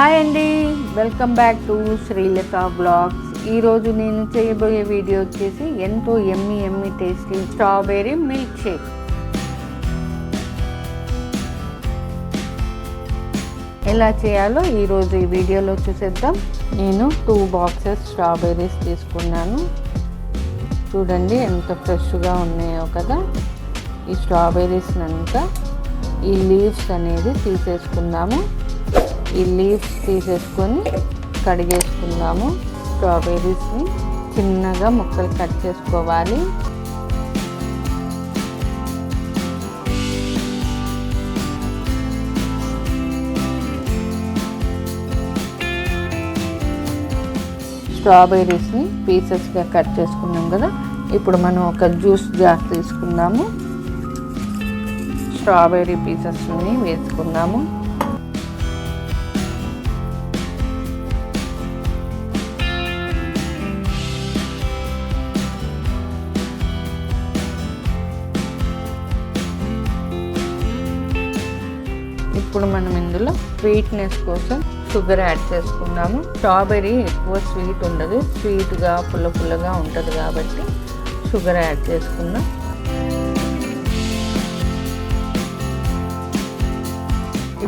Hi అండి. Welcome back to Srilatha blogs. ఈరోజు నేను చేయబోయే వీడియో వచ్చేసి ఎంతో yummy yummy tasty strawberry milkshake. ఎలా చేయాలో ఈరోజు ఈ వీడియోలో చూసేద్దాం. నేను టూ బాక్సెస్ స్ట్రాబెర్రీస్ తీసుకున్నాను. చూడండి ఎంత ఫ్రెష్గా ఉన్నాయో కదా. ఈ స్ట్రాబెర్రీస్ అంతా ఈ లీవ్స్ అనేది తీసేసుకుందాము. ఈ లీవ్స్ తీసేసుకొని కడిగేసుకుందాము. స్ట్రాబెర్రీస్ని చిన్నగా ముక్కలు కట్ చేసుకోవాలి. స్ట్రాబెర్రీస్ని పీసెస్గా కట్ చేసుకున్నాం కదా. ఇప్పుడు మనం ఒక జ్యూస్ జార్ తీసుకుందాము. స్ట్రాబెర్రీ పీసెస్ని వేసుకుందాము. ఇప్పుడు మనం ఇందులో స్వీట్నెస్ కోసం షుగర్ యాడ్ చేసుకుందాము. స్ట్రాబెర్రీ ఎక్కువ స్వీట్ ఉండదు. స్వీట్గా పుల్ల పుల్లగా ఉంటుంది కాబట్టి షుగర్ యాడ్ చేసుకుందాం.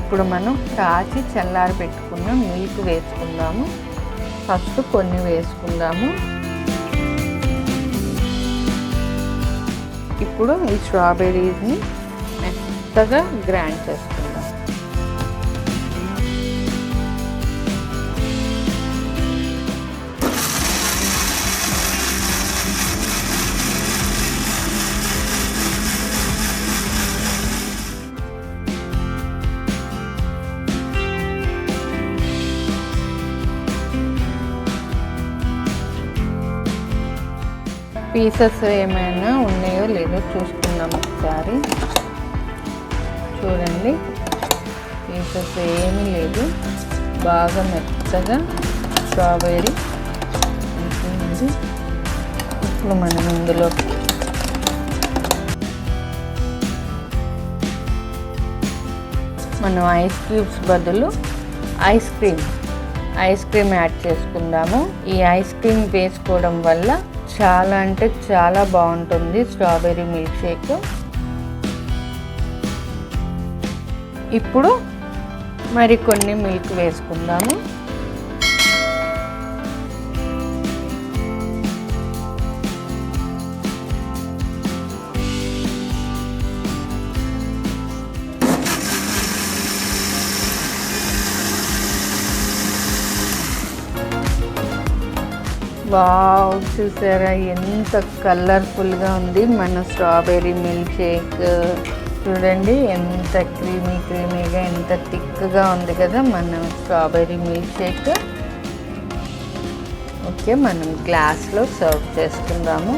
ఇప్పుడు మనం కాచి చల్లారి పెట్టుకున్న మిల్క్ వేసుకుందాము. ఫస్ట్ కొన్ని వేసుకుందాము. ఇప్పుడు ఈ స్ట్రాబెర్రీస్ని మెత్తగా గ్రైండ్ చేసుకుందాం. పీసెస్ ఏమైనా ఉన్నాయో లేదో చూసుకుందాం ఒకసారి. చూడండి. పీసెస్ ఏమీ లేదు. బాగా మెత్తగా స్ట్రాబెర్రీ ఉంటుంది. ఇప్పుడు మనం ఇందులో మనం ఐస్ క్యూబ్స్ బదులు ice cream ice cream add చేసుకుందాము. ఈ ఐస్ క్రీమ్ వేసుకోవడం వల్ల చాలా అంటే చాలా బాగుంటుంది స్ట్రాబెర్రీ మిల్క్ షేక్. ఇప్పుడు మరి కొన్ని మిల్క్ వేసుకుందాము. వావ్ చూసారా? ఎంత కలర్ఫుల్గా ఉంది. మన స్ట్రాబెర్రీ మిల్క్ షేక్ చూడండి ఎంత క్రీమీ క్రీమీగా ఎంత థిక్గా ఉంది కదా మన స్ట్రాబెర్రీ మిల్క్ షేక్ ఓకే మనం గ్లాస్లో సర్వ్ చేసుకుందాము.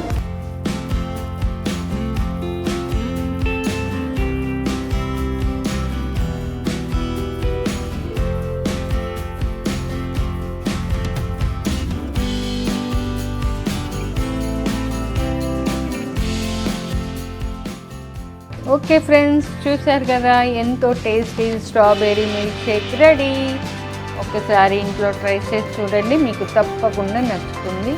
ఓకే ఫ్రెండ్స్ చూశారు కదా ఎంతో tasty strawberry milkshake ready ఒకసారి ఇంట్లో ట్రై చేసి చూడండి మీకు తప్పకుండా నచ్చుతుంది.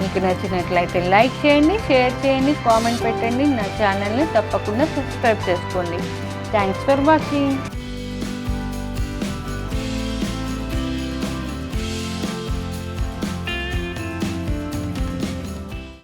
మీకు నచ్చినట్లయితే లైక్ చేయండి షేర్ చేయండి కామెంట్ పెట్టండి. నా ఛానల్ని తప్పకుండా సబ్స్క్రైబ్ చేసుకోండి. Thanks for watching